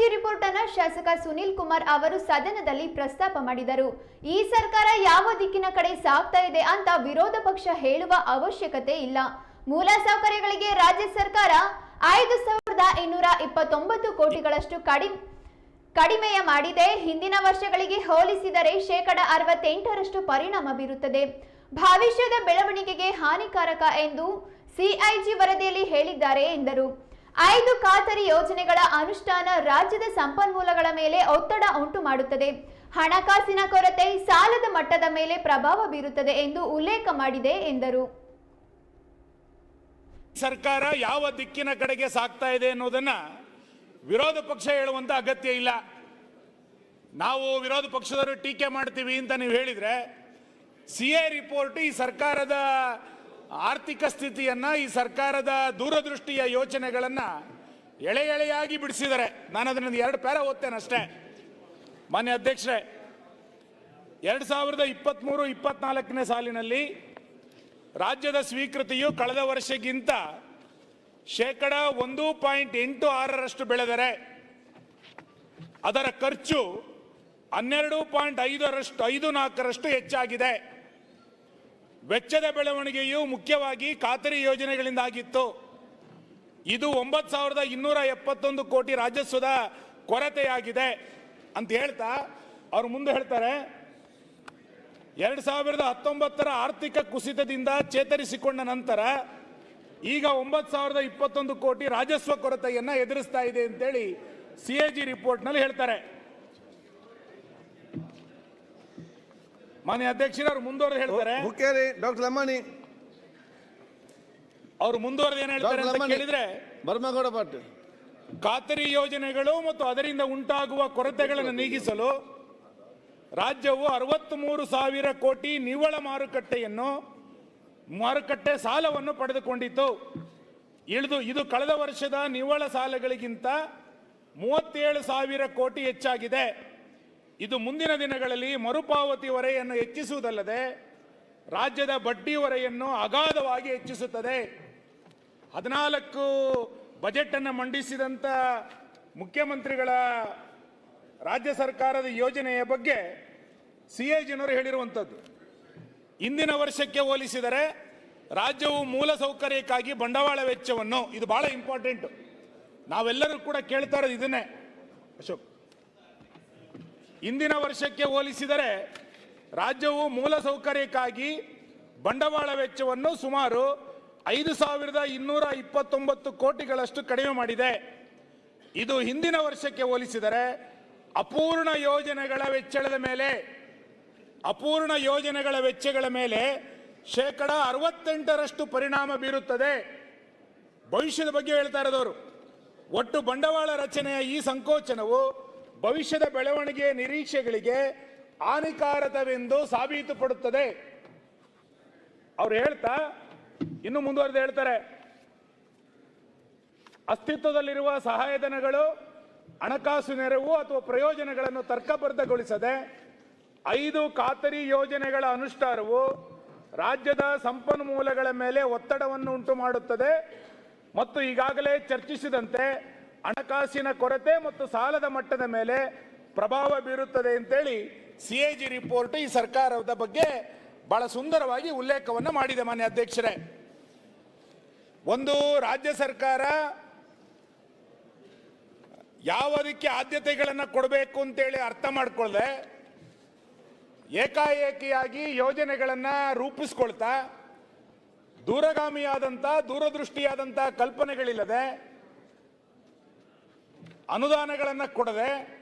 CAG report ಅನ್ನು ಶಾಸಕ ಸುನೀಲ್ ಕುಮಾರ್ ಅವರು ಸದನದಲ್ಲಿ ಪ್ರಸ್ತಾಪ ಮಾಡಿದರು. ಈ ಸರ್ಕಾರ ಯಾವ ದಿಕ್ಕಿನ ಕಡೆ ಸಾಗ್ತಾ ಇದೆ ಅಂತ ವಿರೋಧ ಪಕ್ಷ ಹೇಳುವ ಅವಶ್ಯಕತೆ ಇಲ್ಲ. ಮೂಲ ಸೌಕರ್ಯಗಳಿಗೆ ರಾಜ್ಯ ಸರ್ಕಾರ ಐದು ಸಾವಿರದ ಇನ್ನೂರ ಇಪ್ಪತ್ತೊಂಬತ್ತು ಕೋಟಿಗಳಷ್ಟು ಕಡಿಮೆ, ಕಡಿಮೆಯ ಮಾಡಿದೆ. ಹಿಂದಿನ ವರ್ಷಗಳಿಗೆ ಹೋಲಿಸಿದರೆ ಶೇಕಡ ಅರವತ್ತೆಂಟರಷ್ಟು ಪರಿಣಾಮ ಬೀರುತ್ತದೆ. ಭವಿಷ್ಯದ ಬೆಳವಣಿಗೆಗೆ ಹಾನಿಕಾರಕ ಎಂದು ಸಿಐಜಿ ವರದಿಯಲ್ಲಿ ಹೇಳಿದ್ದಾರೆ ಎಂದರು. ಐದು ಖಾತರಿ ಯೋಜನೆಗಳ ಅನುಷ್ಠಾನ ರಾಜ್ಯದ ಸಂಪನ್ಮೂಲಗಳ ಮೇಲೆ ಒತ್ತಡ ಉಂಟು ಮಾಡುತ್ತದೆ. ಹಣಕಾಸಿನ ಕೊರತೆ ಸಾಲದ ಮಟ್ಟದ ಮೇಲೆ ಪ್ರಭಾವ ಬೀರುತ್ತದೆ ಎಂದು ಉಲ್ಲೇಖ ಮಾಡಿದೆ ಎಂದರು. ಸರ್ಕಾರ ಯಾವ ದಿಕ್ಕಿನ ಕಡೆಗೆ ಸಾಗ್ತಾ ಇದೆ ಅನ್ನೋದನ್ನ ವಿರೋಧ ಪಕ್ಷ ಹೇಳುವಂತ ಅಗತ್ಯ ಇಲ್ಲ. ನಾವು ವಿರೋಧ ಪಕ್ಷದವರು ಟೀಕೆ ಮಾಡ್ತೀವಿ ಅಂತ ನೀವು ಹೇಳಿದ್ರೆ, ಸಿ ಎ ರಿಪೋರ್ಟ್ ಈ ಸರ್ಕಾರದ ಆರ್ಥಿಕ ಸ್ಥಿತಿಯನ್ನ ಈ ಸರ್ಕಾರದ ದೂರದೃಷ್ಟಿಯ ಯೋಚನೆಗಳನ್ನು ಎಳೆ ಎಳೆಯಾಗಿ ಬಿಡಿಸಿದ್ದಾರೆ. ನಾನು ಅದನ್ನ ಎರಡು ಪ್ಯಾರ ಓದ್ತೇನೆ ಅಷ್ಟೇ. ಮಾನ್ಯ ಅಧ್ಯಕ್ಷರೇ, ಎರಡು ಸಾವಿರದ ಇಪ್ಪತ್ತ್ಮೂರು ಇಪ್ಪತ್ನಾಲ್ಕನೇ ಸಾಲಿನಲ್ಲಿ ರಾಜ್ಯದ ಸ್ವೀಕೃತಿಯು ಕಳೆದ ವರ್ಷಕ್ಕಿಂತ ಶೇಕಡ ಒಂದು ಪಾಯಿಂಟ್ ಎಂಟು ಆರರಷ್ಟು ಬೆಳೆದರೆ ಅದರ ಖರ್ಚು ಹನ್ನೆರಡು ಪಾಯಿಂಟ್ ಐದರಷ್ಟು, ಐದು ನಾಲ್ಕರಷ್ಟು ಹೆಚ್ಚಾಗಿದೆ. ವೆಚ್ಚದ ಬೆಳವಣಿಗೆಯು ಮುಖ್ಯವಾಗಿ ಖಾತರಿ ಯೋಜನೆಗಳಿಂದ ಆಗಿತ್ತು ಇದು ಒಂಬತ್ತು ಸಾವಿರದ ಇನ್ನೂರ ಎಪ್ಪತ್ತೊಂದು ಕೋಟಿ ರಾಜಸ್ವದ ಕೊರತೆಯಾಗಿದೆ ಅಂತ ಹೇಳ್ತಾ ಅವರು ಮುಂದೆ ಹೇಳ್ತಾರೆ. ಎರಡು ಸಾವಿರದ ಹತ್ತೊಂಬತ್ತರ ಆರ್ಥಿಕ ಕುಸಿತದಿಂದ ಚೇತರಿಸಿಕೊಂಡ ನಂತರ ಈಗ ಒಂಬತ್ತು ಸಾವಿರದ ಇಪ್ಪತ್ತೊಂದು ಕೋಟಿ ರಾಜಸ್ವ ಕೊರತೆಯನ್ನು ಎದುರಿಸ್ತಾ ಇದೆ ಅಂತೇಳಿ ಸಿ ಎ ಜಿ ರಿಪೋರ್ಟ್ನಲ್ಲಿ ಹೇಳ್ತಾರೆ. ಮಾನ್ಯ ಅಧ್ಯಕ್ಷರೇ ಅವ್ರು ಮುಂದುವರೆದು ಹೇಳ್ತಾರೆ. ಹುಕ್ಕೇರಿ ಡಾಕ್ಟರ್ ಲಮಾಣಿ ಅವ್ರು ಮುಂದುವರೆದು ಏನು ಹೇಳ್ತಾರೆ ಅಂತ ಕೇಳಿದ್ರೆ ಬರ್ಮಗೌಡ ಪಾಟೀಲ್. ಖಾತರಿ ಯೋಜನೆಗಳು ಮತ್ತು ಅದರಿಂದ ಉಂಟಾಗುವ ಕೊರತೆಗಳನ್ನು ನೀಗಿಸಲು ರಾಜ್ಯವು ಅರವತ್ತ್ ಮೂರು ಸಾವಿರ ಕೋಟಿ ನಿವ್ವಳ ಮಾರುಕಟ್ಟೆಯನ್ನು ಮಾರುಕಟ್ಟೆ ಸಾಲವನ್ನು ಪಡೆದುಕೊಂಡಿತು ಇಳಿದು ಇದು ಕಳೆದ ವರ್ಷದ ನಿವ್ವಳ ಸಾಲಗಳಿಗಿಂತ ಮೂವತ್ತೇಳು ಸಾವಿರ ಕೋಟಿ ಹೆಚ್ಚಾಗಿದೆ. ಇದು ಮುಂದಿನ ದಿನಗಳಲ್ಲಿ ಮರುಪಾವತಿ ಹೊರೆಯನ್ನು ಹೆಚ್ಚಿಸುವುದಲ್ಲದೆ ರಾಜ್ಯದ ಬಡ್ಡಿ ಹೊರೆಯನ್ನು ಅಗಾಧವಾಗಿ ಹೆಚ್ಚಿಸುತ್ತದೆ. ಹದಿನಾಲ್ಕು ಬಜೆಟ್ ಅನ್ನು ಮಂಡಿಸಿದಂತ ಮುಖ್ಯಮಂತ್ರಿಗಳ ರಾಜ್ಯ ಸರ್ಕಾರದ ಯೋಜನೆಯ ಬಗ್ಗೆ ಸಿ ಎ ಜನರು ಹೇಳಿರುವಂಥದ್ದು. ಇಂದಿನ ವರ್ಷಕ್ಕೆ ಹೋಲಿಸಿದರೆ ರಾಜ್ಯವು ಮೂಲ ಸೌಕರ್ಯಕ್ಕಾಗಿ ಬಂಡವಾಳ ವೆಚ್ಚವನ್ನು, ಇದು ಬಹಳ ಇಂಪಾರ್ಟೆಂಟ್. ನಾವೆಲ್ಲರೂ ಕೂಡ ಕೇಳ್ತಾ ಇರೋದು ಇದನ್ನೇ. ಅಶೋಕ್. ಇಂದಿನ ವರ್ಷಕ್ಕೆ ಹೋಲಿಸಿದರೆ ರಾಜ್ಯವು ಮೂಲ ಸೌಕರ್ಯಕ್ಕಾಗಿ ಬಂಡವಾಳ ವೆಚ್ಚವನ್ನು ಸುಮಾರು ಐದು ಸಾವಿರದ ಇನ್ನೂರ ಇಪ್ಪತ್ತೊಂಬತ್ತು ಕೋಟಿಗಳಷ್ಟು ಕಡಿಮೆ ಮಾಡಿದೆ. ಇದು ಹಿಂದಿನ ವರ್ಷಕ್ಕೆ ಹೋಲಿಸಿದರೆ ಅಪೂರ್ಣ ಯೋಜನೆಗಳ ವೆಚ್ಚಳದ ಮೇಲೆ, ಅಪೂರ್ಣ ಯೋಜನೆಗಳ ವೆಚ್ಚಗಳ ಮೇಲೆ ಶೇಕಡ ಅರವತ್ತೆಂಟರಷ್ಟು ಪರಿಣಾಮ ಬೀರುತ್ತದೆ. ಭವಿಷ್ಯದ ಬಗ್ಗೆ ಹೇಳ್ತಾ ಇರೋದವರು, ಒಟ್ಟು ಬಂಡವಾಳ ರಚನೆಯ ಈ ಸಂಕೋಚನವು ಭವಿಷ್ಯದ ಬೆಳವಣಿಗೆಯ ನಿರೀಕ್ಷೆಗಳಿಗೆ ಹಾನಿಕಾರಕವೆಂದು ಸಾಬೀತುಪಡುತ್ತದೆ. ಅವ್ರು ಹೇಳ್ತಾ, ಇನ್ನು ಮುಂದುವರೆದು ಹೇಳ್ತಾರೆ, ಅಸ್ತಿತ್ವದಲ್ಲಿರುವ ಸಹಾಯಧನಗಳು ಹಣಕಾಸು ನೆರವು ಅಥವಾ ಪ್ರಯೋಜನಗಳನ್ನು ತರ್ಕಬದ್ಧಗೊಳಿಸದೆ ಐದು ಖಾತರಿ ಯೋಜನೆಗಳ ಅನುಷ್ಠಾನವು ರಾಜ್ಯದ ಸಂಪನ್ಮೂಲಗಳ ಮೇಲೆ ಒತ್ತಡವನ್ನು ಉಂಟು ಮಾಡುತ್ತದೆ ಮತ್ತು ಈಗಾಗಲೇ ಚರ್ಚಿಸಿದಂತೆ ಹಣಕಾಸಿನ ಕೊರತೆ ಮತ್ತು ಸಾಲದ ಮಟ್ಟದ ಮೇಲೆ ಪ್ರಭಾವ ಬೀರುತ್ತದೆ ಅಂತೇಳಿ ಸಿ ಎ ಜಿ ರಿಪೋರ್ಟ್ ಈ ಸರ್ಕಾರದ ಬಗ್ಗೆ ಬಹಳ ಸುಂದರವಾಗಿ ಉಲ್ಲೇಖವನ್ನು ಮಾಡಿದೆ ಮಾನ್ಯ ಅಧ್ಯಕ್ಷರೇ. ಒಂದು, ರಾಜ್ಯ ಸರ್ಕಾರ ಯಾವುದಕ್ಕೆ ಆದ್ಯತೆಗಳನ್ನು ಕೊಡಬೇಕು ಅಂತೇಳಿ ಅರ್ಥ ಮಾಡಿಕೊಳ್ಳದೆ ಏಕಾಏಕಿಯಾಗಿ ಯೋಜನೆಗಳನ್ನು ರೂಪಿಸ್ಕೊಳ್ತಾ ದೂರಗಾಮಿಯಾದಂಥ ದೂರದೃಷ್ಟಿಯಾದಂಥ ಕಲ್ಪನೆಗಳಿಲ್ಲದೆ ಅನುದಾನಗಳನ್ನು ಕೊಡದೆ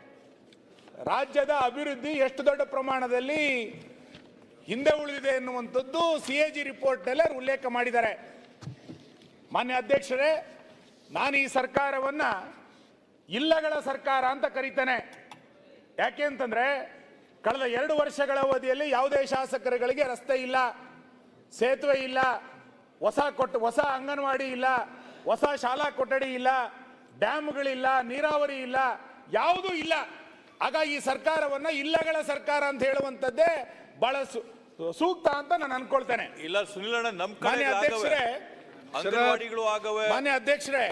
ರಾಜ್ಯದ ಅಭಿವೃದ್ಧಿ ಎಷ್ಟು ದೊಡ್ಡ ಪ್ರಮಾಣದಲ್ಲಿ ಹಿಂದೆ ಉಳಿದಿದೆ ಎನ್ನುವಂಥದ್ದು ಸಿ ಎ ಜಿ ರಿಪೋರ್ಟ್ನಲ್ಲೇ ಉಲ್ಲೇಖ ಮಾಡಿದ್ದಾರೆ. ಮಾನ್ಯ ಅಧ್ಯಕ್ಷರೇ, ನಾನು ಈ ಸರ್ಕಾರವನ್ನ ಇಲ್ಲಗಳ ಸರ್ಕಾರ ಅಂತ ಕರೀತೇನೆ. ಯಾಕೆ ಅಂತಂದ್ರೆ, ಕಳೆದ ಎರಡು ವರ್ಷಗಳ ಅವಧಿಯಲ್ಲಿ ಯಾವುದೇ ಶಾಸಕರುಗಳಿಗೆ ರಸ್ತೆ ಇಲ್ಲ, ಸೇತುವೆ ಇಲ್ಲ, ಹೊಸ ಕೊಟ್ಟು ಹೊಸ ಅಂಗನವಾಡಿ ಇಲ್ಲ, ಹೊಸ ಶಾಲಾ ಕೊಠಡಿ ಇಲ್ಲ ಡ್ಯಾಮ್ಗಳಿಲ್ಲ ನೀರಾವರಿ ಇಲ್ಲ ಯಾವುದೂ ಇಲ್ಲ. ಆಗ ಈ ಸರ್ಕಾರವನ್ನ ಇಲ್ಲಗಳ ಸರ್ಕಾರ ಅಂತ ಹೇಳುವಂಥದ್ದೇ ಬಹಳ ಸೂಕ್ತ ಅಂತ ನಾನು ಅನ್ಕೊಳ್ತೇನೆ. ಇಲ್ಲ ಸುನಿಲ್ ಅಣ್ಣ ನಮ್ಮ ಅಧ್ಯಕ್ಷರೇ ಅಂಗನವಾಡಿಗಳು ಆಗವೆ. ಮಾನ್ಯ ಅಧ್ಯಕ್ಷರೇ.